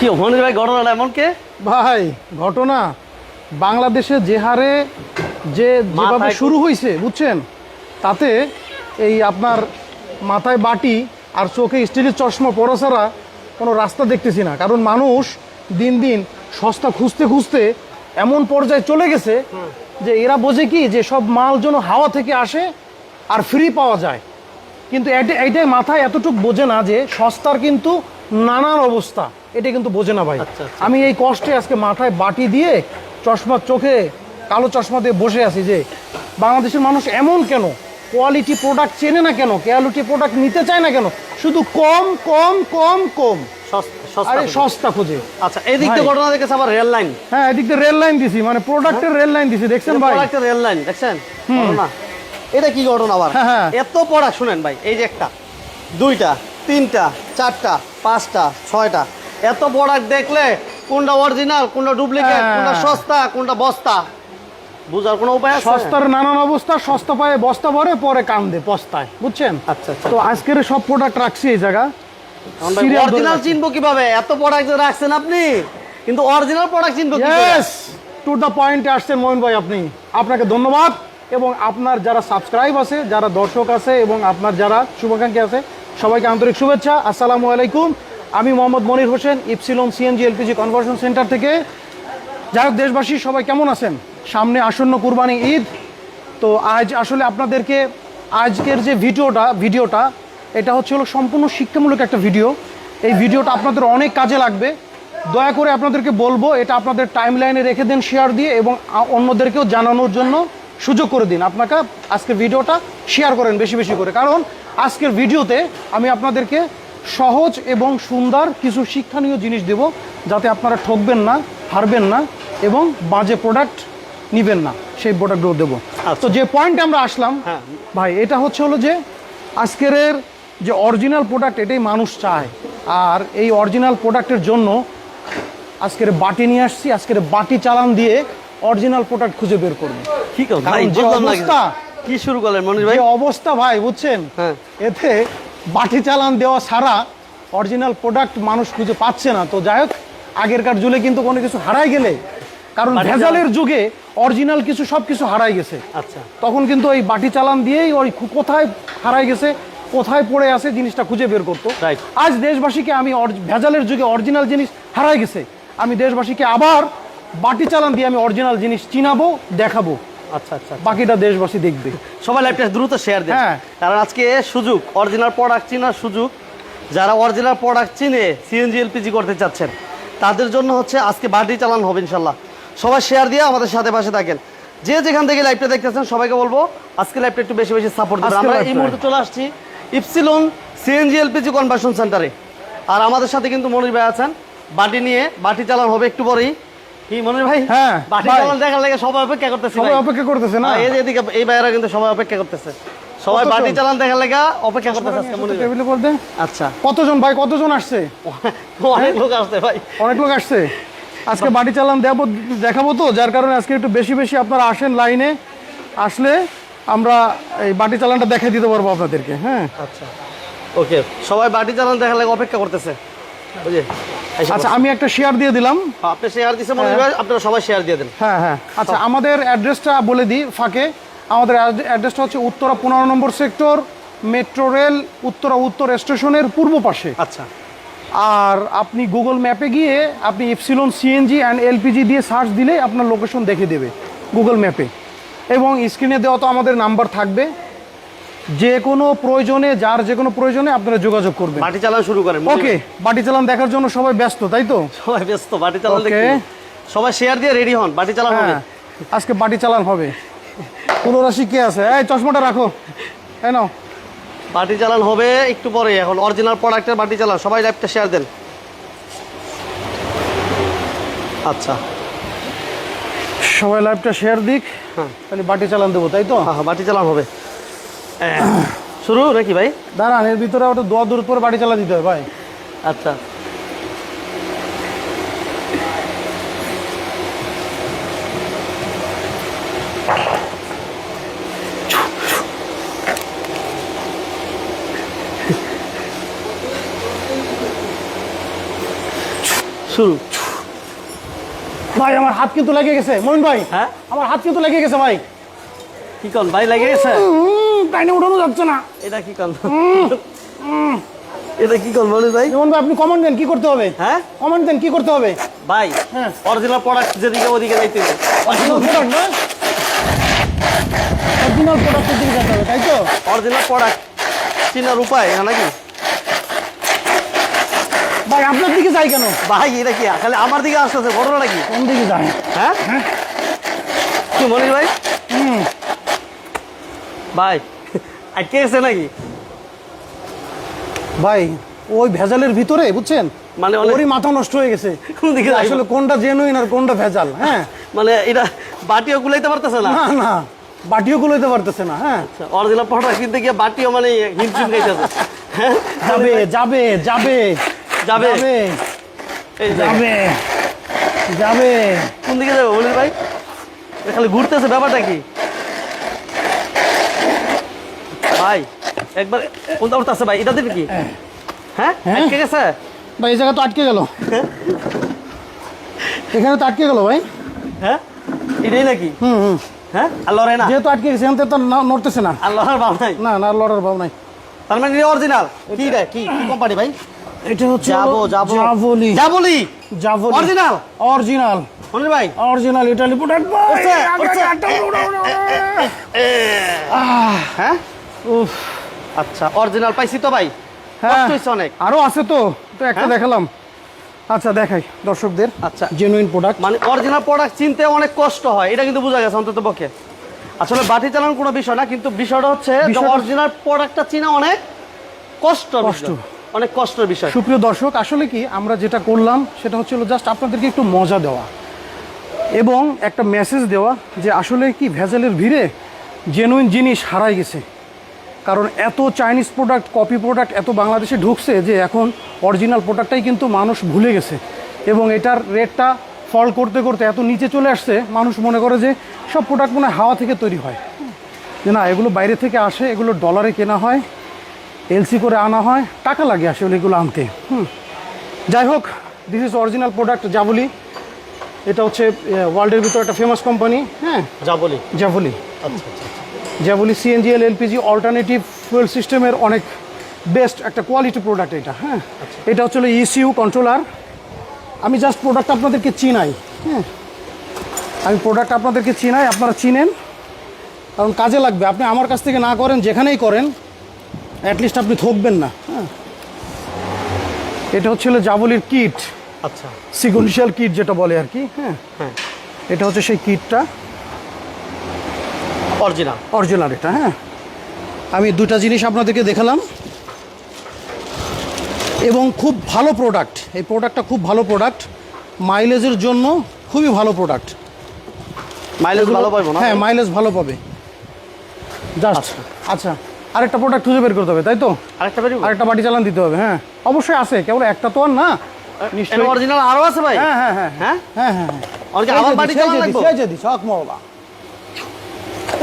কি মনির ভাই ঘটনাটা এমন কে? ভাই ঘটনা বাংলাদেশে যে হারে যে যেভাবে শুরু হয়েছে বুঝছেন? তাতে এই আপনার মাথায় বাটি আর চোখে স্টিলের চশমা পরা ছাড়া কোনো রাস্তা দেখতেছি না। কারণ মানুষ দিন দিন সস্তা খুঁজতে খুঁজতে এমন পর্যায়ে চলে গেছে যে এরা বোঝে কি যে সব মাল যেন হাওয়া থেকে আসে আর ফ্রি পাওয়া যায়। কিন্তু এটা- এইটাই মাথায় এতটুকু বোঝে না যে সস্তার কিন্তু নানান অবস্থা। এটা কিন্তু বোঝে না ভাই। আচ্ছা, আচ্ছা। আমি এই কষ্টে আজকে মাথায় বাটি দিয়ে চশমা চোখে কালো চশমা দিয়ে বসে আছি যে বাংলাদেশের মানুষ এমন কেন? কোয়ালিটি প্রোডাক্ট চেনে না কেন? কোয়ালিটি প্রোডাক্ট নিতে চায় না কেন? শুধু কম কম কম কম। সস্তা আরে সস্তা খুঁজে। আচ্ছা এদিক দিয়ে ঘটনা দেখেছে আবার রেল লাইন। হ্যাঁ এদিক দিয়ে রেল লাইন দিছি মানে প্রোডাক্টের রেল লাইন দিছি দেখছেন ভাই? প্রোডাক্টের রেল লাইন দেখছেন? এটা কি ঘটনা আবার? হ্যাঁ, হ্যাঁ। এত শুনেন ভাই এই যে একটা দুইটা তিনটা চারটা পাঁচটা ছয়টা এত প্রোডাক্ট দেখলে কোনটা অরিজিনাল কোনটা ডুপ্লিকেট হ্যাঁ। কোনটা সস্তা কোনটা বস্তা? বুঝার কোনো উপায় আছে? সস্তার নানান অবস্থা সস্তা পায়ে বস্তা ভরে পরে কান্দে পস্তায় বুঝছেন? আচ্ছা আচ্ছা। তো আজকের সব প্রোডাক্ট রাখছি এই জায়গা। অরিজিনাল চিনবো কীভাবে? এত প্রোডাক্ট রাখছেন আপনি? কিন্তু অরিজিনাল প্রোডাক্ট চিনবো? ইয়েস টু দ্য পয়েন্টে আসছেন মোহন ভাই আপনি। আপনাকে ধন্যবাদ। এবং আপনার যারা সাবস্ক্রাইব আছে যারা দর্শক আছে এবং আপনার যারা শুভাকাঙ্ক্ষী আছে সবাইকে আন্তরিক শুভেচ্ছা। আসসালামু আলাইকুম। আমি Mohammad Monir Hossain, Epsilon CNG LPG conversion centre থেকে। যাই হোক, দেশবাসী, সবাই কেমন আছেন? সামনে আসন্ন কুরবানি ঈদ। তো আজ আসলে আপনাদেরকে আজকের যে ভিডিওটা ভিডিওটা, এটা হচ্ছে হলো সম্পূর্ণ শিক্ষামূলক একটা ভিডিও। এই ভিডিওটা আপনাদের অনেক কাজে লাগবে। দয়া করে আপনাদেরকে বলব, এটা আপনাদের টাইম লাইনে রেখে দেন শেয়ার দিয়ে এবং অন্যদেরকেও জানানোর জন্য সুযোগ করে দিন। আপনাকে আজকের ভিডিওটা শেয়ার করেন বেশি বেশি করে। কারণ আজকের ভিডিওতে আমি আপনাদেরকে সহজ এবং সুন্দর কিছু শিক্ষণীয় জিনিস দেব যাতে আপনারা ঠকবেন না হারবেন না এবং বাজে প্রোডাক্ট নিবেন না সেই প্রোডাক্টগুলো দেবো আচ্ছা। তো যে পয়েন্টে আমরা আসলাম হ্যাঁ। ভাই এটা হচ্ছে হলো যে আজকের যে অরিজিনাল প্রোডাক্ট এটাই মানুষ চায় আর এই অরিজিনাল প্রোডাক্টের জন্য আজকের বাটি নিয়ে আসছি আজকের বাটি চালান দিয়ে অরিজিনাল প্রোডাক্ট খুঁজে বের করব কি কর ভাই কারণ যে বুঝলাম না অবস্থা। কি শুরু করলেন মনির ভাই অবস্থা ভাই বুঝছেন হ্যাঁ। এতে বাটি চালান দেওয়া ছাড়া অরিজিনাল প্রোডাক্ট মানুষ খুঁজে পাচ্ছে না। তো যাই হোক আগেরকার যুগে কিন্তু কোনো কিছু হারাই গেলে কারণ ভেজালের যুগে অরিজিনাল কিছু সব কিছু হারাই গেছে। আচ্ছা। তখন কিন্তু ওই বাটি চালান দিয়েই ওই কোথায় হারাই গেছে কোথায় পড়ে আছে জিনিসটা খুঁজে বের করতো. আজ দেশবাসীকে আমি ভেজালের যুগে অরিজিনাল জিনিস হারাই গেছে। আমি দেশবাসীকে আবার বাটি চালান দিয়ে আমি অরিজিনাল জিনিস চিনাবো দেখাবো। আচ্ছা আচ্ছা বাকিটা দেশবাসী দেখবে। সবাই লাইভটা দ্রুত শেয়ার দেন। হ্যাঁ। কারণ আজকে সুযোগ অরিজিনাল প্রোডাক্ট চেনার সুযোগ যারা অরিজিনাল প্রোডাক্ট চিনে সিএনজি এলপিজি করতে চাচ্ছেন তাদের জন্য হচ্ছে আজকে বাটি চালান হবে ইনশাল্লাহ সবাই শেয়ার দিয়ে আমাদের সাথে পাশে থাকেন। যে যেখান থেকে লাইভটা দেখতেছেন সবাইকে বলব আজকে লাইভটা একটু বেশি বেশি সাপোর্ট দেবেন। আমরা এই মুহূর্তে চলে আসছি ইপসিলন সিএনজি এলপিজি কনভার্সন সেন্টারে আর আমাদের সাথে কিন্তু মনির ভাই আছেন। বাটি নিয়ে বাটি চালান হবে একটু পরেই। কি মনির ভাই? হ্যাঁ, বাটি ভাই। দেখার লাগে সবাই অপেক্ষা করতেছে সবাই অপেক্ষা করতেছে না। এই যে এদিকে এই ভাইয়েরা কিন্তু সবাই অপেক্ষা করতেছে। সবাই বাটি চালান দেখার লেগা অপেক্ষা করতেছে আজকে ভাই। টেবিলে আচ্ছা। কতজন ভাই? কতজন আসছে? অনেক লোক আসছে ভাই। অনেক লোক আসছে? আজকে বাড়ি চালান দেবো দেখাবো তো যার কারণে আজকে একটু বেশি বেশি আপনারা আসেন লাইনে। আসলে আমরা এই বাটি চালানটা দেখাই দিতে পারব আপনাদেরকে হ্যাঁ। আচ্ছা। ওকে সবাই বাটি চালান দেখার লেগে অপেক্ষা করতেছে। বুঝে আচ্ছা আমি একটা শেয়ার দিয়ে দিলাম। আপনি শেয়ার দিছে মনির ভাই আপনারা সবাই শেয়ার দিয়ে দেন। হ্যাঁ হ্যাঁ। আচ্ছা আমাদের অ্যাড্রেসটা বলে দিই ফাঁকে। আমাদের অ্যাড্রেসটা হচ্ছে উত্তরা পনেরো নম্বর সেক্টর মেট্রো রেল উত্তরা উত্তর স্টেশনের পূর্ব পাশে। আচ্ছা। আর আপনি গুগল ম্যাপে গিয়ে আপনি এফসিলন সিএনজি অ্যান্ড এলপিজি দিয়ে সার্চ দিলে আপনার লোকেশন দেখে দেবে গুগল ম্যাপে এবং স্ক্রিনে দেওয়া তো আমাদের নাম্বার থাকবে। যে কোনো প্রয়োজনে যার যে কোনো প্রয়োজনে আপনারা যোগাযোগ করবেন। বাটি চালান শুরু করেন ওকে। বাটি চালান দেখার জন্য সবাই ব্যস্ত তাই তো? সবাই ব্যস্ত বাটি চালান. দেখতে সবাই শেয়ার দিয়ে রেডি হন বাটি চালান হবে। হ্যাঁ আজকে বাটি চালান হবে। কোনো রাশি কে আছে? এই চশমাটা রাখো। এই নাও। বাটি চালান হবে একটু পরে এখন অরিজিনাল প্রোডাক্টের বাটি চালান। সবাই লাইভটা শেয়ার দেন। আচ্ছা। সবাই লাইভটা শেয়ার দিক। হ্যাঁ। তাহলে বাটি চালান দেবো তাই তো? হ্যাঁ হ্যাঁ, বাটি চালান হবে। শুরু নাকি ভাই? দাঁড়ান এর ভিতরে ওটা দোয়া দূর পরে বাটি চালা দিতে হয় ভাই। আচ্ছা। শুরু। ভাই আমার হাত কিন্তু লেগে গেছে। মইন ভাই হ্যাঁ? আমার হাত কিন্তু লেগে গেছে ভাই। কি কন ভাই লাগে গেছে? টাইনে উঠানো যাচ্ছে না। এটা কি কন এটা কি কন বলি ভাই? যেমন আপনি কমেন্ট দেন কি করতে হবে? হ্যাঁ? কমেন্ট দেন কি করতে হবে? ভাই হ্যাঁ। অরিজিনাল প্রোডাক্ট যেদিকে ওদিকে যাইতে হবে। অরিজিনাল প্রোডাক্ট না? অরিজিনাল প্রোডাক্টের দিকে যেতে হবে তাই তো? অরিজিনাল প্রোডাক্ট চিনার উপায় হ্যাঁ নাকি? ভাই আপনার দিকে যাই কেন? ভাই এটা কি খালি আমার দিকে আসতেছে ঘটনা নাকি? কোন দিকে যায়? হ্যাঁ? কি মনির ভাই? হুম। ভাই আটকে গেছে নাকি? ভাই ওই ভেজালের ভিতরে বুঝছেন? মানে ওরই মাথা নষ্ট হয়ে গেছে? আসলে কোনটা জেনুইন আর কোনটা ভেজাল হ্যাঁ? মানে এটা বাটিও গুলাইতে পারতেছে না? না না বাটিও গুলোতে পারতেছে না হ্যাঁ? অরিজিনাল প্রোডাক্ট কিনতে গিয়ে বাটিও মানে হিমশিম খাইতেছে। হ্যাঁ? যাবে যাবে যাবে। যাবে? যাবে। যাবে। কোন দিকে যাবে মনির ভাই? খালি ঘুরতেছে ব্যাপারটা কি? ভাই একবার কোনটা উঠতেছে ভাই? এটা দিবে কি? হ্যাঁ? হ্যাঁ। আটকে গেছে? ভাই এই জায়গা তো আটকে গেল। এখানে তো আটকে গেল ভাই। হ্যাঁ? এটাই নাকি? হুম হুম। হ্যাঁ? আর লড়ে না? যেহেতু আটকে গেছে তো না- নড়তেছে না। আর লড়ার ভাব নাই? না না লড়ার ভাব নাই। তার মানে অরিজিনাল কি রে কি কোম্পানি ভাই? এটা হচ্ছে যাব যাব। জাভলি। যা বলি জাভলি। অরিজিনাল অরিজিনাল মনির ভাই? Original Italy product. হ্যাঁ? উফ আচ্ছা অরিজিনাল পাইছি তো ভাই। হ্যাঁ অনেক। আরও আছে তো তো একটা হ্যাঁ? দেখালাম। আচ্ছা দেখাই দর্শকদের আচ্ছা। জেনুইন প্রোডাক্ট মানে অরিজিনাল প্রোডাক্ট চিনতে অনেক কষ্ট হয় এটা কিন্তু বোঝা গেছে অন্তত পক্ষে। আসলে বাটি চালানোর কোনো বিষয় না কিন্তু বিষয়টা হচ্ছে অরিজিনাল প্রোডাক্টটা চিনা অনেক কষ্ট কষ্ট। অনেক কষ্টের বিষয়। সুপ্রিয় দর্শক আসলে কি আমরা যেটা করলাম সেটা হচ্ছিল জাস্ট আপনাদেরকে একটু মজা দেওয়া এবং একটা মেসেজ দেওয়া যে আসলে কি ভেজালের ভিড়ে জেনুইন জিনিস হারাই গেছে। কারণ এত চাইনিজ প্রোডাক্ট কপি প্রোডাক্ট এত বাংলাদেশে ঢুকছে যে এখন অরিজিনাল প্রোডাক্টটাই কিন্তু মানুষ ভুলে গেছে। এবং এটার রেটটা ফল করতে করতে এত নিচে চলে আসছে মানুষ মনে করে যে সব প্রোডাক্ট মনে হাওয়া থেকে তৈরি হয়। যে না এগুলো বাইরে থেকে আসে এগুলো ডলারে কেনা হয় এলসি করে আনা হয় টাকা লাগে আসলে এগুলো আনতে। হুম। যাই হোক দিস ইজ অরিজিনাল প্রোডাক্ট জাবলি এটা হচ্ছে ওয়ার্ল্ডের ভিতরে একটা ফেমাস কোম্পানি হ্যাঁ? যা বলি জাভলি আচ্ছা। আচ্ছা জাভলি সিএনজিএল এলপিজি অল্টারনেটিভ ফুয়েল সিস্টেমের অনেক বেস্ট একটা কোয়ালিটি প্রোডাক্ট এটা হ্যাঁ? এটা হচ্ছে ইসিউ কন্ট্রোলার আমি জাস্ট প্রোডাক্ট আপনাদেরকে চিনাই হ্যাঁ? আমি প্রোডাক্ট আপনাদেরকে চিনাই আপনারা চিনেন। কারণ কাজে লাগবে। আপনি আমার কাছ থেকে না করেন যেখানেই করেন অ্যাটলিস্ট আপনি থকবেন না হ্যাঁ? এটা হচ্ছিল জাবলির কিট আচ্ছা। সিকুয়েন্সিয়াল কিট যেটা বলে আর কি হ্যাঁ? হ্যাঁ। এটা হচ্ছে সেই কিটটা অরিজিনাল অরিজিনাল এটা হ্যাঁ। আমি দুটা জিনিস আপনাদেরকে দেখালাম। এবং খুব ভালো প্রোডাক্ট এই প্রোডাক্টটা খুব ভালো প্রোডাক্ট মাইলেজের জন্য খুবই ভালো প্রোডাক্ট মাইলেজ ভালো পাইবো না? হ্যাঁ মাইলেজ ভালো পাবে। জাস্ট আচ্ছা। আচ্ছা আরেকটা প্রোডাক্ট খুঁজে বের করতে হবে তাই তো? আরেকটা বেরিয়ে আরেকটা বাটি চালান দিতে হবে হ্যাঁ। অবশ্যই আছে কেবল একটা তো আর না। নিশ্চয়ই অরিজিনাল আরও আছে ভাই? হ্যাঁ হ্যাঁ হ্যাঁ। হ্যাঁ? হ্যাঁ হ্যাঁ হ্যাঁ। বাড়ি চালান লাগবো? দিছি, দিছি।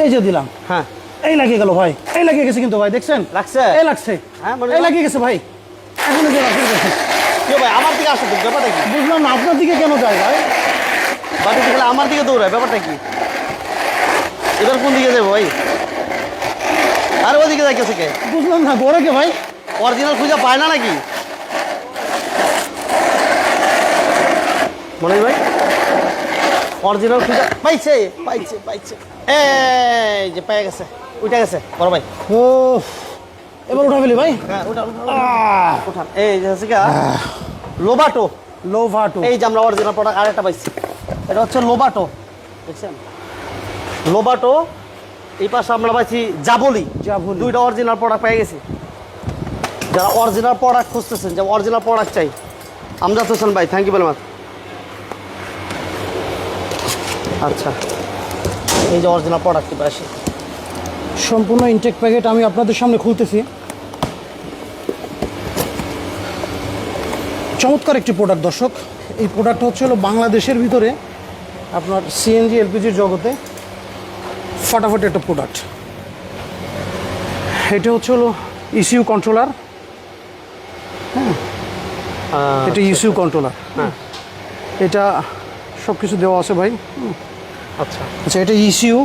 এই যে দিলাম। হ্যাঁ। এই লাগিয়ে গেল ভাই এই লাগিয়ে গেছে কিন্তু ভাই দেখছেন? লাগছে? এই লাগছে। হ্যাঁ, এই লাগিয়ে গেছে ভাই। এখন যে লাগিয়ে গেছে। কি ভাই আমার দিকে আসো ব্যাপারটা কি? বুঝলাম না আপনার দিকে কেন যায় ভাই? বাটি থেকে আমার দিকে দৌড়ায় ব্যাপারটা কি? এবার কোন দিকে যাব ভাই? আর ওদিকে যাইতেছে কে? বুঝলাম না গোড়ে কে ভাই? অরিজিনাল খুঁজে পায় না নাকি? মনে ভাই। অরিজিনাল খুঁজে পাইছে পাইছে পাইছে। এই যে পেয়ে গেছে উঠে গেছে বড় ভাই। ও এবার উঠা ফেলি ভাই? হ্যাঁ উঠা উঠা, এই যে হচ্ছে লোবাটো লো ভাটু এই যে আমরা অরিজিনাল প্রোডাক্ট আরেকটা পাইছি। এটা হচ্ছে লোবাটো দেখছেন? লোবাটো এই পাশে আমরা পাইছি জাবলি জাবলি। দুইটা অরিজিনাল প্রোডাক্ট পেয়ে গেছি। যারা অরিজিনাল প্রোডাক্ট খুঁজতেছেন যে অরিজিনাল প্রোডাক্ট চাই আমজাদ হোসেন ভাই থ্যাংক ইউ ভেরি মাচ আচ্ছা। এই যে অরিজিনাল প্রোডাক্টটি পাশে সম্পূর্ণ ইনটেক প্যাকেট আমি আপনাদের সামনে খুলতেছি। চমৎকার একটি প্রোডাক্ট দর্শক। এই প্রোডাক্ট হচ্ছে হলো বাংলাদেশের ভিতরে আপনার সিএনজি এলপিজির জগতে ফটাফট একটা প্রোডাক্ট এটা হচ্ছে হলো ইসিউ কন্ট্রোলার হ্যাঁ? এটা ইসিউ কন্ট্রোলার হ্যাঁ। এটা সব কিছু দেওয়া আছে ভাই। আচ্ছা। আচ্ছা এটা ইসিউ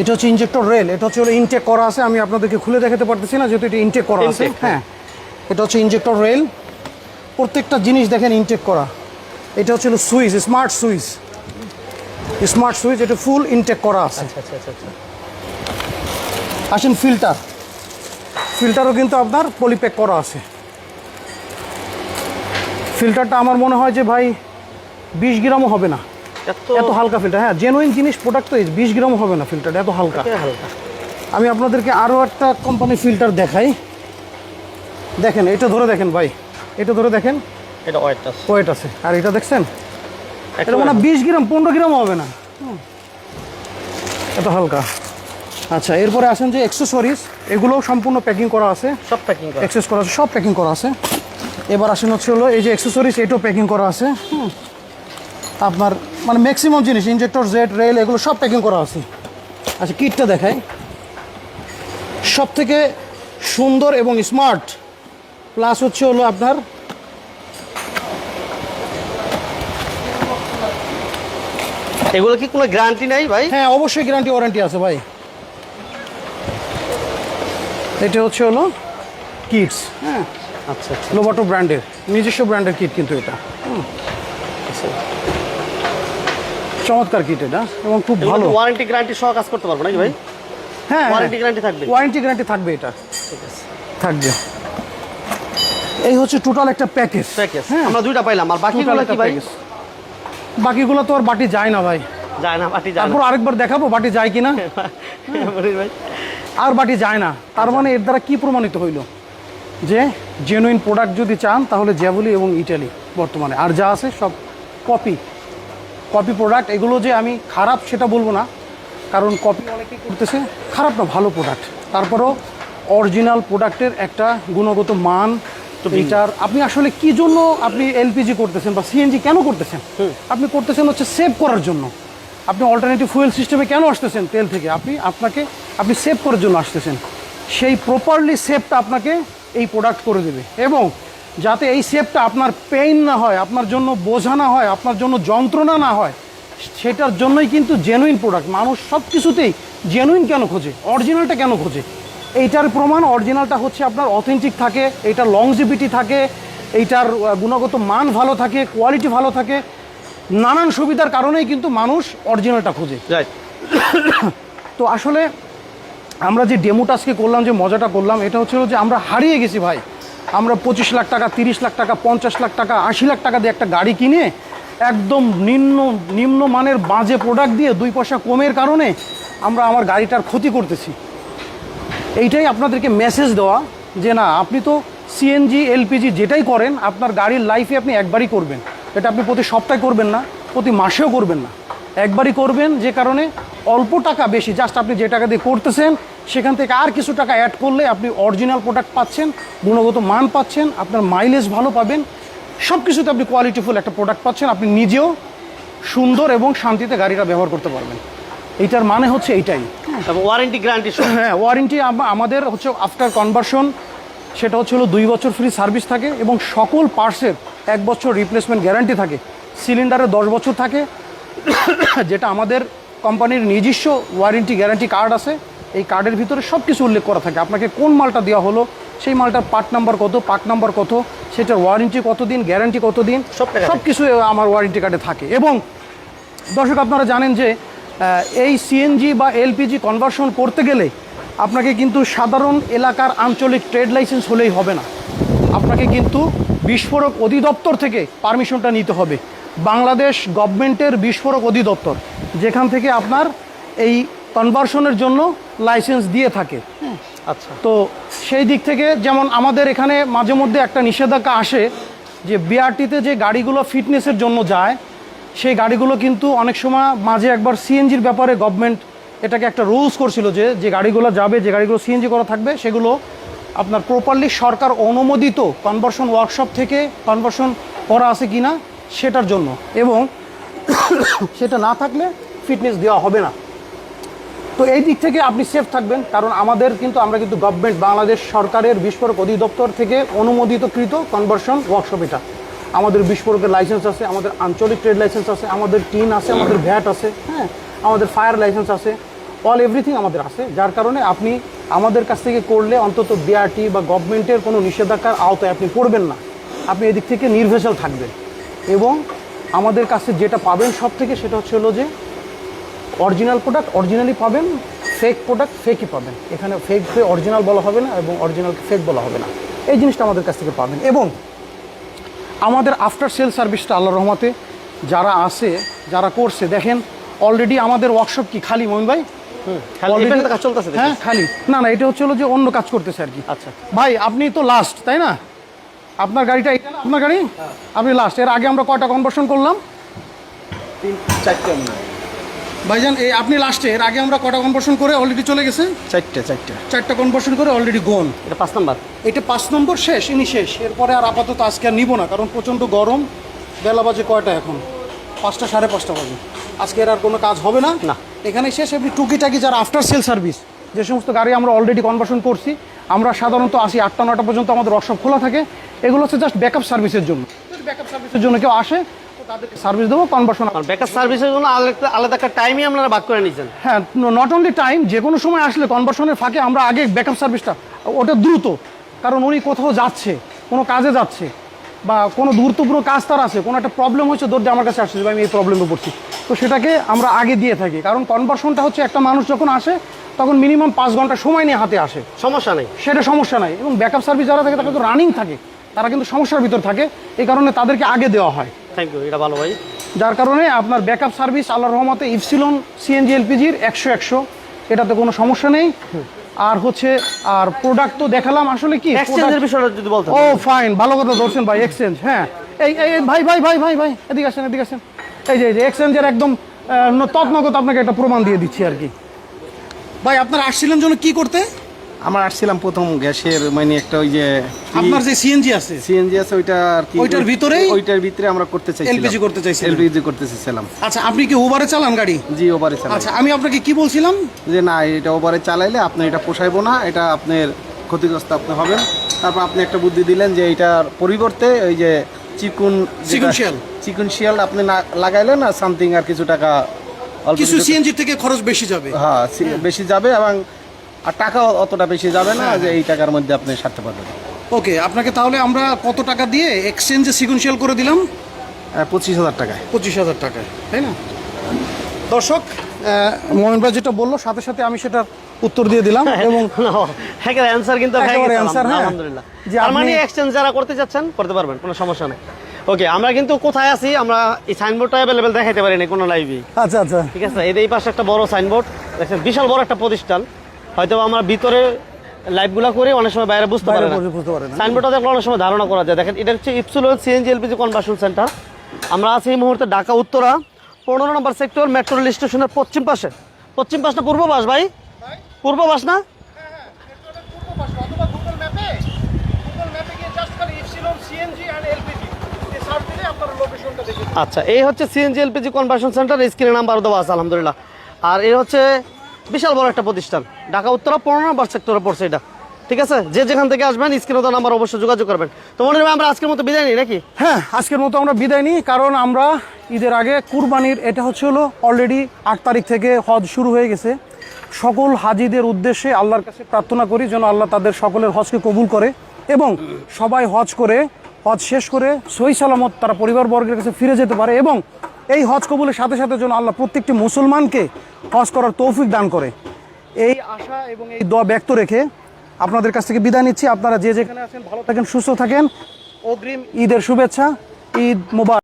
এটা হচ্ছে ইনজেক্টর রেল এটা হচ্ছে ইনটেক করা আছে আমি আপনাদেরকে খুলে দেখাতে পারতেছি না যেহেতু এটা ইনটেক করা আছে। হ্যাঁ। এটা হচ্ছে ইনজেক্টর রেল প্রত্যেকটা জিনিস দেখেন ইনটেক করা। এটা হচ্ছে switch smart switch. Smart switch এটা ফুল ইনটেক করা আছে। আচ্ছা আচ্ছা আচ্ছা আচ্ছা। আসেন ফিল্টার ফিল্টারও কিন্তু আপনার পলিপ্যাক করা আছে। ফিল্টারটা আমার মনে হয় যে ভাই বিশ গ্রামও হবে না। এত হালকা ফিল্টার হ্যাঁ জেনুইন জিনিস প্রোডাক্ট তো বিশ গ্রামও হবে না ফিল্টারটা এত হালকা। হালকা। আমি আপনাদেরকে আরও একটা কোম্পানি ফিল্টার দেখাই। দেখেন এটা ধরে দেখেন ভাই। এটা ধরে দেখেন। এটা ওয়েট আছে। আর এটা দেখছেন? এটা মানে বিশ গ্রাম পনেরো গ্রামও হবে না। এত হালকা। আচ্ছা এরপরে আসেন যে অ্যাক্সেসরিজ এগুলোও সম্পূর্ণ প্যাকিং করা আছে। সব প্যাকিং করা অ্যাক্সেস করা আছে সব প্যাকিং করা আছে। এবার আসেন হচ্ছে হলো এই যে অ্যাক্সেসরিজ এটাও প্যাকিং করা আছে। হুম। আপনার মানে ম্যাক্সিমাম জিনিস ইনজেক্টর জেট রেল এগুলো সব প্যাকিং করা আছে। আচ্ছা কিটটা দেখাই। সব থেকে সুন্দর এবং স্মার্ট প্লাস হচ্ছে হলো আপনার এগুলো কি কোনো গ্যারান্টি নেই ভাই? হ্যাঁ অবশ্যই গ্যারান্টি ওয়ারেন্টি আছে ভাই। এটা হচ্ছে হলো কিটস হ্যাঁ আচ্ছা আচ্ছা। লোবাটো ব্র্যান্ডের নিজস্ব ব্র্যান্ডের কিট কিন্তু এটা। আচ্ছা। চমৎকার কিট এটা এবং খুব ভালো। ওয়ারেন্টি গ্যারান্টি সহ কাজ করতে পারব নাকি ভাই? হ্যাঁ ওয়ারেন্টি গ্যারান্টি থাকবে। ওয়ারেন্টি গ্যারান্টি থাকবে এটা। ঠিক আছে। থাকবে। এই হচ্ছে টোটাল একটা প্যাকেজ প্যাকেজ আমরা দুইটা পাইলাম। আর বাকিগুলো কি ভাই? বাকিগুলো তো আর বাটি যায় না ভাই। যায় না বাটি যায় তারপর আরেকবার দেখাবো বাটি যায় কিনা। ভাই। আর বাটি যায় না। তার মানে এর দ্বারা কি প্রমাণিত হইল? যে জেনুইন প্রোডাক্ট যদি চান তাহলে জ্যাভলি এবং ইটালি বর্তমানে। আর যা আছে সব কপি কপি প্রোডাক্ট এগুলো যে আমি খারাপ সেটা বলব না কারণ কপি অনেকেই করতেছে খারাপ না ভালো প্রোডাক্ট তারপরেও অরিজিনাল প্রোডাক্টের একটা গুণগত মান এটার আপনি আসলে কি জন্য আপনি এলপিজি করতেছেন বা সিএনজি কেন করতেছেন? আপনি করতেছেন হচ্ছে সেভ করার জন্য। আপনি অল্টারনেটিভ ফুয়েল সিস্টেমে কেন আসতেছেন তেল থেকে? আপনি আপনাকে আপনি সেভ করার জন্য আসতেছেন। সেই প্রপারলি সেভটা আপনাকে এই প্রোডাক্ট করে দেবে। এবং যাতে এই সেভটা আপনার পেইন না হয় আপনার জন্য বোঝা না হয় আপনার জন্য যন্ত্রণা না হয় সেটার জন্যই কিন্তু জেনুইন প্রোডাক্ট মানুষ সব কিছুতেই জেনুইন কেন খোঁজে? অরিজিনালটা কেন খোঁজে? এইটার প্রমাণ অরিজিনালটা হচ্ছে আপনার অথেন্টিক থাকে এইটার লংজিবিটি থাকে এইটার গুণগত মান ভালো থাকে কোয়ালিটি ভালো থাকে। নানান সুবিধার কারণেই কিন্তু মানুষ অরিজিনালটা খোঁজে। তো আসলে আমরা যে ডেমোটা আজকে করলাম যে মজাটা করলাম এটা হচ্ছে যে আমরা হারিয়ে গেছি ভাই। আমরা পঁচিশ লাখ টাকা, তিরিশ লাখ টাকা, পঞ্চাশ লাখ টাকা, আশি লাখ টাকা দিয়ে একটা গাড়ি কিনে একদম নিম্ন নিম্ন মানের বাজে প্রোডাক্ট দিয়ে দুই পয়সা কমের কারণে আমরা আমার গাড়িটার ক্ষতি করতেছি। এইটাই আপনাদেরকে মেসেজ দেওয়া যে না, আপনি তো সিএনজি এলপিজি যেটাই করেন, আপনার গাড়ির লাইফে আপনি একবারই করবেন। এটা আপনি প্রতি সপ্তাহে করবেন না, প্রতি মাসেও করবেন না। একবারই করবেন যে কারণে অল্প টাকা বেশি জাস্ট আপনি যে টাকা দিয়ে করতেছেন সেখান থেকে আর কিছু টাকা অ্যাড করলে আপনি অরিজিনাল প্রোডাক্ট পাচ্ছেন গুণগত মান পাচ্ছেন আপনার মাইলেজ ভালো পাবেন সব কিছুতে আপনি কোয়ালিটিফুল একটা প্রোডাক্ট পাচ্ছেন আপনি নিজেও সুন্দর এবং শান্তিতে গাড়িটা ব্যবহার করতে পারবেন। এইটার মানে হচ্ছে এইটাই। ওয়ারেন্টি গ্যারান্টি হ্যাঁ ওয়ারেন্টি আমাদের হচ্ছে আফটার কনভার্সন সেটা হচ্ছে হলো দুই বছর ফ্রি সার্ভিস থাকে এবং সকল পার্টসের এক বছর রিপ্লেসমেন্ট গ্যারান্টি থাকে। সিলিন্ডারে দশ বছর থাকে। যেটা আমাদের কোম্পানির নিজস্ব ওয়ারেন্টি গ্যারান্টি কার্ড আছে। এই কার্ডের ভিতরে সব কিছু উল্লেখ করা থাকে। আপনাকে কোন মালটা দেওয়া হলো সেই মালটার পার্ট নাম্বার কত পার্ট নাম্বার কত সেটার ওয়ারেন্টি কত দিন গ্যারান্টি কত দিন সব সব কিছু আমার ওয়ারেন্টি কার্ডে থাকে। এবং দর্শক আপনারা জানেন যে এই সিএনজি বা এলপিজি কনভার্সন করতে গেলে আপনাকে কিন্তু সাধারণ এলাকার আঞ্চলিক ট্রেড লাইসেন্স হলেই হবে না। আপনাকে কিন্তু বিস্ফোরক অধিদপ্তর থেকে পারমিশনটা নিতে হবে। বাংলাদেশ গভর্নমেন্টের বিস্ফোরক অধিদপ্তর। যেখান থেকে আপনার এই কনভার্সনের জন্য লাইসেন্স দিয়ে থাকে। আচ্ছা। তো সেই দিক থেকে যেমন আমাদের এখানে মাঝে মধ্যে একটা নিষেধাজ্ঞা আসে যে বিআরটিতে যে গাড়িগুলো ফিটনেসের জন্য যায় সেই গাড়িগুলো কিন্তু অনেক সময় মাঝে একবার সিএনজির ব্যাপারে গভর্নমেন্ট এটাকে একটা রুলস করছিল যে যে গাড়িগুলো যাবে যে গাড়িগুলো সিএনজি করা থাকবে সেগুলো আপনার প্রপারলি সরকার অনুমোদিত কনভার্সন ওয়ার্কশপ থেকে কনভার্সন করা আছে কি না সেটার জন্য। এবং সেটা না থাকলে ফিটনেস দেওয়া হবে না। তো এই দিক থেকে আপনি সেফ থাকবেন, কারণ আমাদের কিন্তু, আমরা কিন্তু গভর্নমেন্ট বাংলাদেশ সরকারের বিস্ফোরক অধিদপ্তর থেকে অনুমোদিতকৃত কনভার্সন ওয়ার্কশপ এটা। আমাদের বিস্ফোরকের লাইসেন্স আছে, আমাদের আঞ্চলিক ট্রেড লাইসেন্স আছে, আমাদের টিন আছে, আমাদের ভ্যাট আছে হ্যাঁ? আমাদের ফায়ার লাইসেন্স আছে অল এভরিথিং আমাদের আছে। যার কারণে আপনি আমাদের কাছ থেকে করলে অন্তত বিআরটি বা গভর্নমেন্টের কোনো নিষেধাজ্ঞার আওতায় আপনি পড়বেন না। আপনি এদিক থেকে নির্ভেজাল থাকবেন। এবং আমাদের কাছে যেটা পাবেন সব থেকে সেটা হচ্ছে হলো যে অরিজিনাল প্রোডাক্ট অরিজিনালি পাবেন ফেক প্রোডাক্ট ফেকই পাবেন। এখানে ফেককে অরিজিনাল বলা হবে না এবং অরিজিনালকে ফেক বলা হবে না। এই জিনিসটা আমাদের কাছ থেকে পাবেন। এবং আমাদের আফটার সেল সার্ভিসটা আল্লাহ রহমতে যারা আছে যারা করছে দেখেন অলরেডি আমাদের ওয়ার্কশপ কি খালি মমিন ভাই? হ্যাঁ খালি। না না এটা হচ্ছে হলো যে অন্য কাজ করতেছে আর কি। আচ্ছা। ভাই আপনি তো লাস্ট তাই না? আপনার গাড়িটা এটা আপনার গাড়ি? আপনি লাস্ট এর আগে আমরা কয়টা কনভার্সন করলাম? তিন চারটে হয়। ভাইজান এই আপনি লাস্টে এর আগে আমরা কটা কনভার্সন করে অলরেডি চলে গেছে? চারটে চারটে। চারটা কনভার্সন করে অলরেডি গোন এটা পাঁচ নাম্বার। এটা পাঁচ নম্বর শেষ ইনি শেষ। এরপরে আর আপাতত আজকে আর নিব না কারণ প্রচণ্ড গরম। বেলা বাজে কয়টা এখন? পাঁচটা সাড়ে পাঁচটা বাজে। আজকে এর আর কোনো কাজ হবে না? না। এখানে শেষ এমনি টুকিটাকি যারা আফটার সেল সার্ভিস যে সমস্ত গাড়ি আমরা অলরেডি কনভার্সন করছি আমরা সাধারণত আসি আটটা নটা পর্যন্ত আমাদের ওয়ার্কশপ খোলা থাকে। এগুলো হচ্ছে জাস্ট ব্যাকআপ সার্ভিসের জন্য। ব্যাকআপ সার্ভিসের জন্য কেউ আসে তাদেরকে সার্ভিস দেবো কনভার্সন আর ব্যাকআপ সার্ভিসের জন্য আলাদা আলাদা একটা টাইমই আপনারা ভাগ করে নিয়েছেন। হ্যাঁ নট অনলি টাইম যে কোনো সময় আসলে কনভার্সনের ফাঁকে আমরা আগে ব্যাকআপ সার্ভিসটা ওটা দ্রুত। কারণ উনি কোথাও যাচ্ছে কোনো কাজে যাচ্ছে বা কোনো গুরুত্বপূর্ণ কাজ তার আছে কোনো একটা প্রবলেম হচ্ছে দৌড় আমার কাছে আসছে আমি এই প্রবলেমে পড়ছি। তো সেটাকে আমরা আগে দিয়ে থাকি। কারণ কনভার্সনটা হচ্ছে একটা মানুষ যখন আসে তখন মিনিমাম পাঁচ ঘণ্টা সময় নিয়ে হাতে আসে। সমস্যা নেই। সেটা সমস্যা নাই। এবং ব্যাকআপ সার্ভিস যারা থাকে তারা কিন্তু রানিং থাকে। তারা কিন্তু সমস্যার ভিতর থাকে। এই কারণে তাদেরকে আগে দেওয়া হয়। থ্যাংক ইউ এটা ভালো ভাই। যার কারণে আপনার ব্যাকআপ সার্ভিস আল্লাহ রহমতে ইপসিলন সিএনজি এলপিজির একশো একশো। এটাতে কোনো সমস্যা নেই। আর হচ্ছে আর প্রোডাক্ট তো দেখালাম। আসলে কি এক্সচেঞ্জের বিষয়টা যদি বলতেন। ও ফাইন ভালো কথা ধরছেন ভাই এক্সচেঞ্জ হ্যাঁ। এই এই এই, ভাই ভাই ভাই ভাই ভাই এদিকে আসেন এদিকে আসেন। এই যে এই যে এক্সচেঞ্জের একদম তৎনগত আপনাকে একটা প্রমাণ দিয়ে দিচ্ছি আর কি। ভাই আপনারা আসছিলেন জন্য কি করতে? আমার আসছিলাম প্রথম গ্যাসের মানে একটা ওই যে আপনার যে সিএনজি আছে? সিএনজি আছে ওইটা আর কি ওইটার ভিতরে ওইটার ভিতরে আমরা করতে চাই এলপিজি করতে চাইছিলেন? এলপিজি করতে চাইছিলাম। আচ্ছা আপনি কি ওভারে চালান গাড়ি? জি ওভারে চালাই। আচ্ছা আমি আপনাকে কি বলছিলাম? যে না এটা ওভারে চালাইলে আপনি এটা পোষাইবো না এটা আপনার ক্ষতিগ্রস্ত আপনি হবেন। তারপর আপনি একটা বুদ্ধি দিলেন যে এটার পরিবর্তে ওই যে চিকুন চিকুন শিয়াল। চিকুন শিয়াল আপনি না লাগাইলেন আর সামথিং আর কিছু টাকা কিছু- সিএনজি থেকে খরচ বেশি যাবে। হ্যাঁ বেশি যাবে এবং আর টাকা অতটা বেশি যাবে না যে এই টাকার মধ্যে আপনি সারতে পারবেন। ওকে আপনাকে তাহলে আমরা কত টাকা দিয়ে এক্সচেঞ্জে সিকুয়েন্সিয়াল করে দিলাম? পঁচিশ হাজার টাকায়। পঁচিশ হাজার টাকায় তাই না? দর্শক মোহন ভাই যেটা বলল সাথে সাথে আমি সেটা উত্তর দিয়ে দিলাম এবং হ্যাঁ অ্যান্সার কিন্তু হয়ে একেবারে হ্যাঁ। আলহামদুলিল্লাহ। যে তার মানে এক্সচেঞ্জ যারা করতে চাচ্ছেন করতে পারবেন কোনো সমস্যা নেই। ওকে আমরা কিন্তু কোথায় আছি আমরা এই সাইনবোর্ডটা অ্যাভেলেবেল দেখাইতে পারি না কোনো লাইভে আচ্ছা আচ্ছা। ঠিক আছে? এই এই পাশে একটা বড় সাইনবোর্ড বিশাল বড় একটা প্রতিষ্ঠান। হয়তো আমরা ভিতরে লাইভগুলো করে অনেক সময় বাইরে বুঝতে পারে না। সাইনবোর্ডটা দেখলে অনেক সময় ধারণা করা যায়। দেখেন এটা হচ্ছে Epsilon CNG LPG conversion centre আমরা আছি এই মুহূর্তে ঢাকা উত্তরা। পনেরো নম্বর সেক্টর মেট্রো রেল স্টেশনের পশ্চিম পাশে। পশ্চিম পাশ না পূর্ব পাশ ভাই? পূর্ব পাশ না? আচ্ছা এই হচ্ছে সিএনজি এলপিজি কনভার্সন সেন্টার স্ক্রিনে নাম্বার দেওয়া আছে আলহামদুলিল্লাহ। আর এই হচ্ছে বিশাল বড় একটা প্রতিষ্ঠান। ঢাকা উত্তরা পনেরো নম্বর সেক্টরে পড়ছে এটা। ঠিক আছে? যে যেখান থেকে আসবেন, স্ক্রিনে দেওয়া নাম্বার অবশ্যই যোগাযোগ করবেন। তো মনে হয় আমরা আজকের মতো বিদায় নিই নাকি? হ্যাঁ আজকের মতো আমরা বিদায় নিই, কারণ আমরা ঈদের আগে কুরবানির, এটা হচ্ছে হলো অলরেডি আট তারিখ থেকে হজ শুরু হয়ে গেছে। সকল হাজিদের উদ্দেশ্যে আল্লাহর কাছে প্রার্থনা করি যেন আল্লাহ তাদের সকলের হজকে কবুল করে এবং সবাই হজ করে, হজ শেষ করে সই সালামত তারা পরিবারবর্গের কাছে ফিরে যেতে পারে এবং এই হজ কবুলের সাথে সাথে যেন আল্লাহ প্রত্যেকটি মুসলমানকে হজ করার তৌফিক দান করে। এই আশা এবং এই দোয়া ব্যক্ত রেখে আপনাদের কাছ থেকে বিদায় নিচ্ছি। আপনারা যে যেখানে আছেন, ভালো থাকেন, সুস্থ থাকেন। অগ্রিম ঈদের শুভেচ্ছা। ঈদ মোবারক।